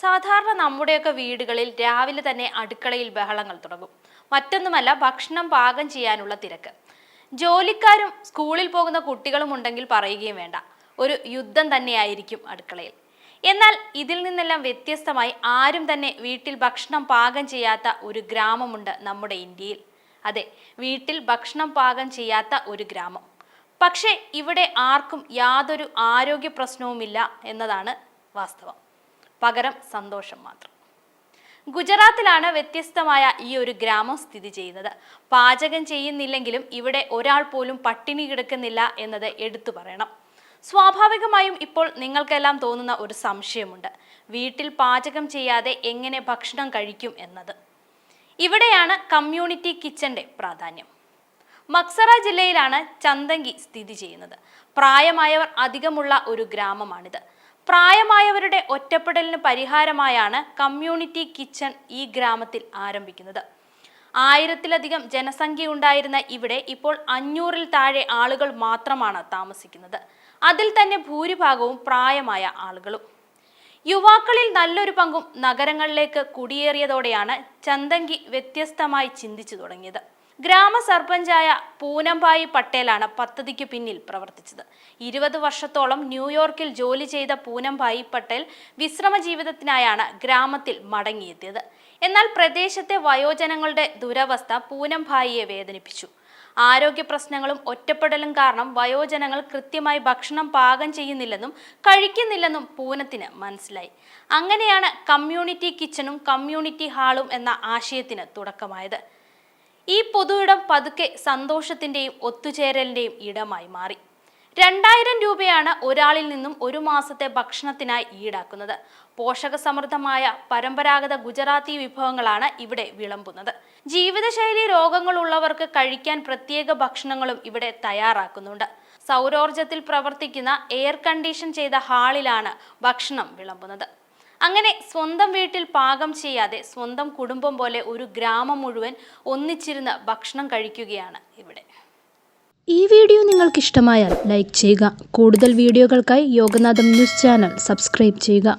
സാധാരണ നമ്മുടെയൊക്കെ വീടുകളിൽ രാവിലെ തന്നെ അടുക്കളയിൽ ബഹളങ്ങൾ തുടങ്ങും. മറ്റൊന്നുമല്ല ഭക്ഷണം പാകം ചെയ്യാനുള്ള തിരക്ക്. ജോലിക്കാരും സ്കൂളിൽ പോകുന്ന കുട്ടികളും ഉണ്ടെങ്കിൽ പറയുകയും വേണ്ട. ഒരു യുദ്ധം തന്നെയായിരിക്കും അടുക്കളയിൽ. എന്നാൽ ഇതിൽ നിന്നെല്ലാം വ്യത്യസ്തമായി ആരും തന്നെ വീട്ടിൽ ഭക്ഷണം പാകം ചെയ്യാത്ത ഒരു ഗ്രാമമുണ്ട് നമ്മുടെ ഇന്ത്യയിൽ. അതെ വീട്ടിൽ ഭക്ഷണം പാകം ചെയ്യാത്ത ഒരു ഗ്രാമം. പക്ഷേ ഇവിടെ ആർക്കും യാതൊരു ആരോഗ്യ പ്രശ്നവുമില്ല എന്നതാണ് വാസ്തവം. പകരം സന്തോഷം മാത്രം. ഗുജറാത്തിലാണ് വ്യത്യസ്തമായ ഈ ഒരു ഗ്രാമം സ്ഥിതി ചെയ്യുന്നത്. പാചകം ചെയ്യുന്നില്ലെങ്കിലും ഇവിടെ ഒരാൾ പോലും പട്ടിണി കിടക്കുന്നില്ല എന്നത് എടുത്തു പറയണം. സ്വാഭാവികമായും ഇപ്പോൾ നിങ്ങൾക്കെല്ലാം തോന്നുന്ന ഒരു സംശയമുണ്ട്. വീട്ടിൽ പാചകം ചെയ്യാതെ എങ്ങനെ ഭക്ഷണം കഴിക്കും എന്നത്. ഇവിടെയാണ് കമ്മ്യൂണിറ്റി കിച്ചന്റെ പ്രാധാന്യം. മക്സറ ജില്ലയിലാണ് ചന്തങ്കി സ്ഥിതി ചെയ്യുന്നത്. പ്രായമായവർ അധികമുള്ള ഒരു ഗ്രാമമാണിത്. പ്രായമായവരുടെ ഒറ്റപ്പെടലിന് പരിഹാരമായാണ് കമ്മ്യൂണിറ്റി കിച്ചൺ ഈ ഗ്രാമത്തിൽ ആരംഭിക്കുന്നത്. ആയിരത്തിലധികം ജനസംഖ്യ ഉണ്ടായിരുന്ന ഇവിടെ ഇപ്പോൾ അഞ്ഞൂറിൽ താഴെ ആളുകൾ മാത്രമാണ് താമസിക്കുന്നത്. അതിൽ തന്നെ ഭൂരിഭാഗവും പ്രായമായ ആളുകളും. യുവാക്കളിൽ നല്ലൊരു പങ്കും നഗരങ്ങളിലേക്ക് കുടിയേറിയതോടെയാണ് ചന്തങ്കി വ്യത്യസ്തമായി ചിന്തിച്ചു തുടങ്ങിയത്. ഗ്രാമ സർപഞ്ചായ പൂനംഭായി പട്ടേലാണ് പദ്ധതിക്ക് പിന്നിൽ പ്രവർത്തിച്ചത്. ഇരുപത് വർഷത്തോളം ന്യൂയോർക്കിൽ ജോലി ചെയ്ത പൂനംഭായി പട്ടേൽ വിശ്രമ ജീവിതത്തിനായാണ് ഗ്രാമത്തിൽ മടങ്ങിയെത്തിയത്. എന്നാൽ പ്രദേശത്തെ വയോജനങ്ങളുടെ ദുരവസ്ഥ പൂനംഭായിയെ വേദനിപ്പിച്ചു. ആരോഗ്യ പ്രശ്നങ്ങളും ഒറ്റപ്പെടലും കാരണം വയോജനങ്ങൾ കൃത്യമായി ഭക്ഷണം പാകം ചെയ്യുന്നില്ലെന്നും കഴിക്കുന്നില്ലെന്നും പൂനത്തിന് മനസ്സിലായി. അങ്ങനെയാണ് കമ്മ്യൂണിറ്റി കിച്ചണും കമ്മ്യൂണിറ്റി ഹാളും എന്ന ആശയത്തിന് തുടക്കമായത്. ഈ പൊതു ഇടം പതുക്കെ സന്തോഷത്തിന്റെയും ഒത്തുചേരലിന്റെയും ഇടമായി മാറി. രണ്ടായിരം രൂപയാണ് ഒരാളിൽ നിന്നും ഒരു മാസത്തെ ഭക്ഷണത്തിനായി ഈടാക്കുന്നത്. പോഷക സമൃദ്ധമായ പരമ്പരാഗത ഗുജറാത്തി വിഭവങ്ങളാണ് ഇവിടെ വിളമ്പുന്നത്. ജീവിതശൈലി രോഗങ്ങളുള്ളവർക്ക് കഴിക്കാൻ പ്രത്യേക ഭക്ഷണങ്ങളും ഇവിടെ തയ്യാറാക്കുന്നുണ്ട്. സൗരോർജത്തിൽ പ്രവർത്തിക്കുന്ന എയർ കണ്ടീഷൻ ചെയ്ത ഹാളിലാണ് ഭക്ഷണം വിളമ്പുന്നത്. അങ്ങനെ സ്വന്തം വീട്ടിൽ പാകം ചെയ്യാതെ സ്വന്തം കുടുംബം പോലെ ഒരു ഗ്രാമം മുഴുവൻ ഒന്നിച്ചിരുന്ന് ഭക്ഷണം കഴിക്കുകയാണ് ഇവിടെ. ഈ വീഡിയോ നിങ്ങൾക്ക് ഇഷ്ടമായാൽ ലൈക്ക് ചെയ്യുക. കൂടുതൽ വീഡിയോകൾക്കായി യോഗനാഥം ന്യൂസ് ചാനൽ സബ്സ്ക്രൈബ് ചെയ്യുക.